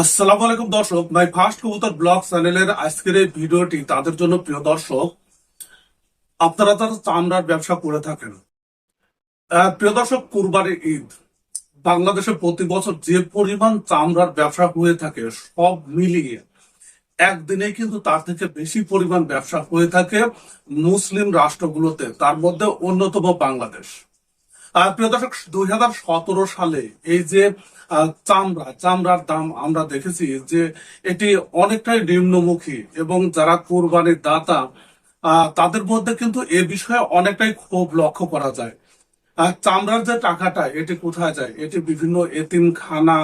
আসসালামু আলাইকুম দর্শক, মাই ফার্স্ট কবুতর ব্লগ চ্যানেলের আজকের এই ভিডিওটি তাদের জন্য প্রিয় দর্শক, আপনারা তারা চামড়ার ব্যবসা করে থাকেন। প্রিয় দর্শক কুরবানি ঈদ। বাংলাদেশে প্রতি বছর যে পরিমাণ চামড়ার ব্যবসা হয়ে থাকে, সব মিলিয়ে একদিনে কিন্তু তার থেকে বেশি পরিমাণ ব্যবসা হয়ে থাকে মুসলিম রাষ্ট্রগুলোতে, তার মধ্যে অন্যতম বাংলাদেশ। প্রিয় দর্শক দুই হাজার সতেরো সালে এই যে চামড়া চামড়ার দাম আমরা দেখেছি যে এটি অনেকটাই নিম্নমুখী এবং যারা কোরবানির দাতা তাদের মধ্যে কিন্তু এ বিষয়ে অনেকটাই ক্ষোভ লক্ষ্য করা যায়। আর চামড়ার যে টাকাটা এটি কোথায় যায়? এটি বিভিন্ন এতিমখানা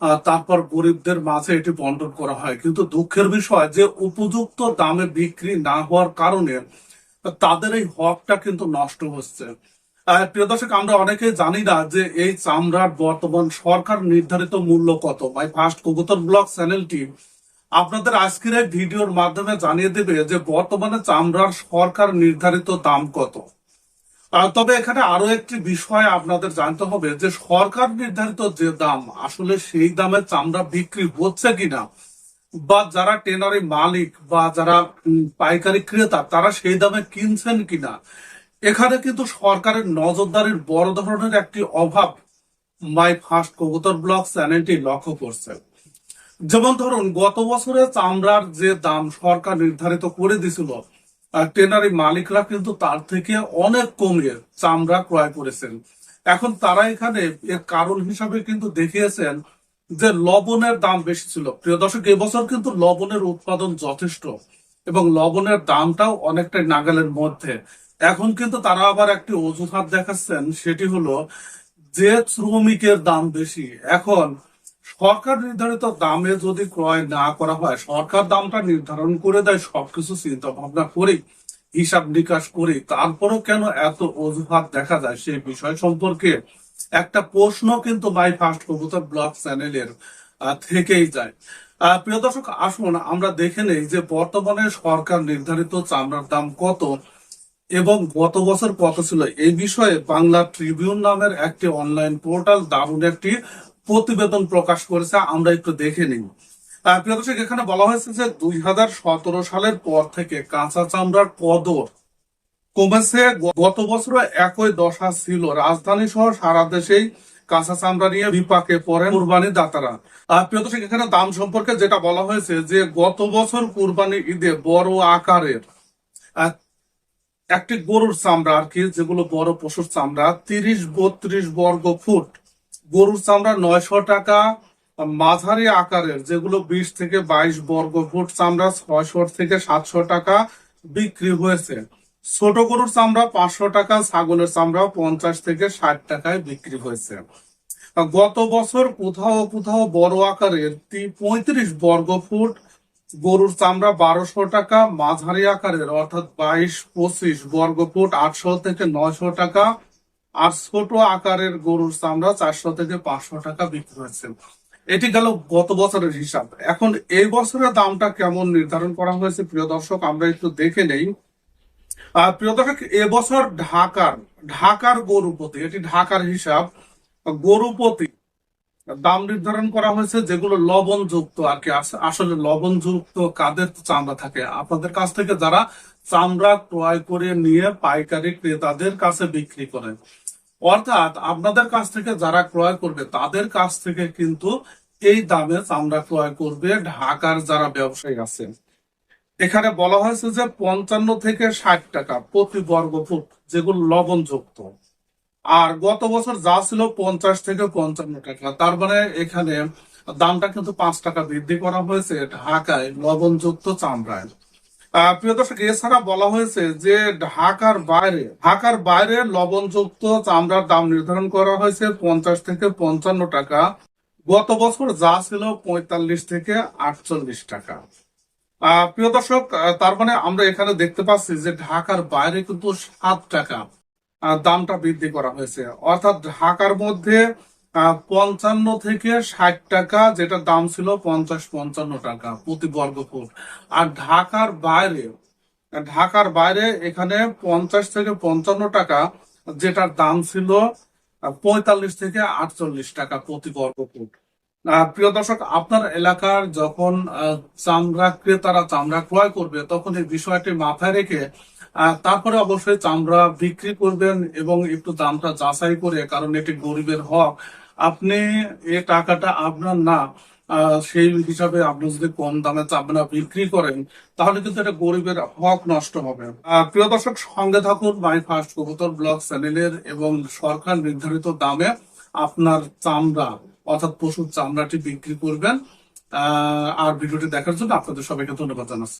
আহ, তারপর গরিবদের মাঝে এটি বন্টন করা হয়। কিন্তু দুঃখের বিষয় যে উপযুক্ত দামে বিক্রি না হওয়ার কারণে তাদের এই হকটা কিন্তু নষ্ট হচ্ছে। প্রিয় দর্শক, আমরা অনেকে জানি না যে এই চামড়ার বর্তমান সরকার নির্ধারিত মূল্য কত। মাই ফার্স্ট কবুতর ব্লগ চ্যানেলটি আপনাদের আজকের এই ভিডিওর মাধ্যমে জানিয়ে দেবে যে বর্তমানে চামড়ার সরকার নির্ধারিত দাম কত। তবে এখানে আরও একটি বিষয় আপনাদের জানতে হবে যে সরকার নির্ধারিত যে দাম, আসলে সেই দামে চামড়া বিক্রি হচ্ছে কিনা, বা যারা টেনারি মালিক বা যারা পাইকারি ক্রেতা, তারা সেই দামে কিনছেন কিনা। এখানে কিন্তু সরকারের নজরদারির বড় ধরনের একটি অভাব মাই ফার্স্ট কবুতর ব্লগ চ্যানেলটি লক্ষ্য করছে। যেমন ধরুন, গত বছরে চামড়ার যে দাম সরকার নির্ধারিত করে দিছিল, আর টেনারি মালিকরা কিন্তু তার থেকে অনেক কমিয়ে চামড়া ক্রয় করেছেন। এখন তারা এখানে এর কারণ হিসাবে কিন্তু দেখিয়েছেন যে লবণের দাম বেশি ছিল। প্রিয় দর্শক, এবছর কিন্তু লবণের উৎপাদন যথেষ্ট এবং লবণের দামটাও অনেকটাই নাগালের মধ্যে। এখন কিন্তু তারা আবার একটি অজুহাত দেখাচ্ছেন, সেটি হলো যে শ্রমিকের দাম বেশি। এখন সরকার নির্ধারিত দামে যদি ক্রয় না করা হয়, সরকার দামটা নির্ধারণ করে দেয়, সবকিছু চিন্তা ভাবনা করে হিসাব নিকাশ করে তারপরও কেন এত অজুহাত দেখা যায় সেই বিষয় সম্পর্কে একটা প্রশ্ন কিন্তু মাই ফার্স্ট কবুতর ব্লগ চ্যানেলের থেকেই যায়। প্রিয় দর্শক, আসুন আমরা দেখে নেই যে বর্তমানে সরকার নির্ধারিত চামড়ার দাম কত। এবং গত বছর কত ছিল? এই বিষয়ে বাংলা ট্রিবিউন নামের একটি অনলাইন পোর্টাল দারুণ একটি প্রতিবেদন প্রকাশ করেছে, আমরা একটু দেখে নিই। প্রিয় দর্শক, এখানে বলা হয়েছে যে দুই হাজার সতেরো সালের পর থেকে কাঁচা চামড়ার কদর কমেছে। গত বছর একই দশা ছিল। রাজধানী সহ সারা দেশেই কাঁচা চামড়া নিয়ে বিপাকে পড়ে কুরবানি দাতারা। আর প্রিয় দর্শক, এখানে দাম সম্পর্কে যেটা বলা হয়েছে যে গত বছর কুরবানি ঈদে বড় আকারের একটি গরুর চামড়া আর কি, যেগুলো বড় পশুর চামড়া, তিরিশ বত্রিশ বর্গ ফুট। গরুর চামড়া নয়শো টাকা, মাঝারি আকারের, যেগুলো বিশ থেকে বাইশ বর্গ ফুট চামড়া, ছয়শো থেকে সাতশো টাকা বিক্রি হয়েছে। ছোট গরুর চামড়া পাঁচশো টাকা, ছাগলের চামড়া পঞ্চাশ থেকে ষাট টাকায় বিক্রি হয়েছে। গত বছর কোথাও কোথাও বড় আকারের পঁয়ত্রিশ বর্গ ফুট গরুর চামড়া বারোশো টাকা, মাঝারি আকারের, অর্থাৎ বাইশ, পঁচিশ বর্গ ফুট আটশো থেকে নয়শো টাকা। আর ছোট আকারের গরুর চামড়া চারশো থেকে পাঁচশো টাকা বিক্রি হয়েছে। এটি গেল গত বছরের হিসাব। এখন এই বছরের দামটা কেমন নির্ধারণ করা হয়েছে, প্রিয় দর্শক, আমরা একটু দেখে নেই। প্রিয় দর্শক এবছর ঢাকার ঢাকার গরুপতি এটি ঢাকার হিসাব গরুপতি দাম নির্ধারণ করা হয়েছে, যেগুলো লবণ যুক্ত আর কি। আসলে লবণ যুক্ত কাদের চামড়া থাকে? আপনাদের কাছ থেকে যারা চামড়া ক্রয় করে নিয়ে পাইকারি ক্রেতাদের কাছে বিক্রি করে। অর্থাৎ আপনাদের কাছ থেকে যারা ক্রয় করবে, তাদের কাছ থেকে কিন্তু এই দামে চামড়া ক্রয় করবে ঢাকার যারা ব্যবসায়ী আছে। এখানে বলা হয়েছে যে পঞ্চান্ন থেকে ষাট টাকা প্রতি বর্গ ফুট যেগুলো লবণযুক্ত। আর গত বছর যা ছিল পঞ্চাশ থেকে পঞ্চান্ন টাকা, তার মানে এখানে দামটা কিন্তু পাঁচ টাকা বৃদ্ধি করা হয়েছে ঢাকায় লবণযুক্ত চামড়ায়। প্রিয় দর্শক, এছাড়া বলা হয়েছে যে ঢাকার বাইরে ঢাকার বাইরে লবণযুক্ত চামড়ার দাম নির্ধারণ করা হয়েছে পঞ্চাশ থেকে পঞ্চান্ন টাকা। গত বছর যা ছিল পঁয়তাল্লিশ থেকে আটচল্লিশ টাকা। প্রিয় দর্শক তার মানে আমরা এখানে দেখতে পাচ্ছি যে ঢাকার বাইরে কিন্তু সাত টাকা। দামটা বৃদ্ধি করা হয়েছে। অর্থাৎ ঢাকার মধ্যে পঞ্চান্ন থেকে ষাট টাকা যেটা দাম ছিল পঞ্চাশ পঞ্চান্ন টাকা প্রতি বর্গ ফুট। আর ঢাকার বাইরে ঢাকার বাইরে এখানে পঞ্চাশ থেকে পঞ্চান্ন টাকা যেটার দাম ছিল পঁয়তাল্লিশ থেকে আটচল্লিশ টাকা প্রতি বর্গ ফুট। প্রিয় দর্শক, আপনার এলাকার যখন চামড়া ক্রেতারা চামড়া ক্রয় করবে, তখন এই বিষয়টি মাথায় রেখে তারপরে অবশ্যই চামড়া বিক্রি করবেন এবং একটু দামটা যাচাই করে, কারণ এটি গরিবের হক। আপনি এ টাকাটা আপনার না সেই হিসাবে আপনি যদি কম দামে চামড়া বিক্রি করেন, তাহলে কিন্তু এটা গরিবের হক নষ্ট হবে। প্রিয় দর্শক, সঙ্গে থাকুন মাই ফার্স্ট কবুতর ব্লগ চ্যানেলের এবং সরকার নির্ধারিত দামে আপনার চামড়া। অর্থাৎ পশুর চামড়াটি বিক্রি করবেন। আর ভিডিওটি দেখার জন্য আপনাদের সবাইকে ধন্যবাদ জানাচ্ছি।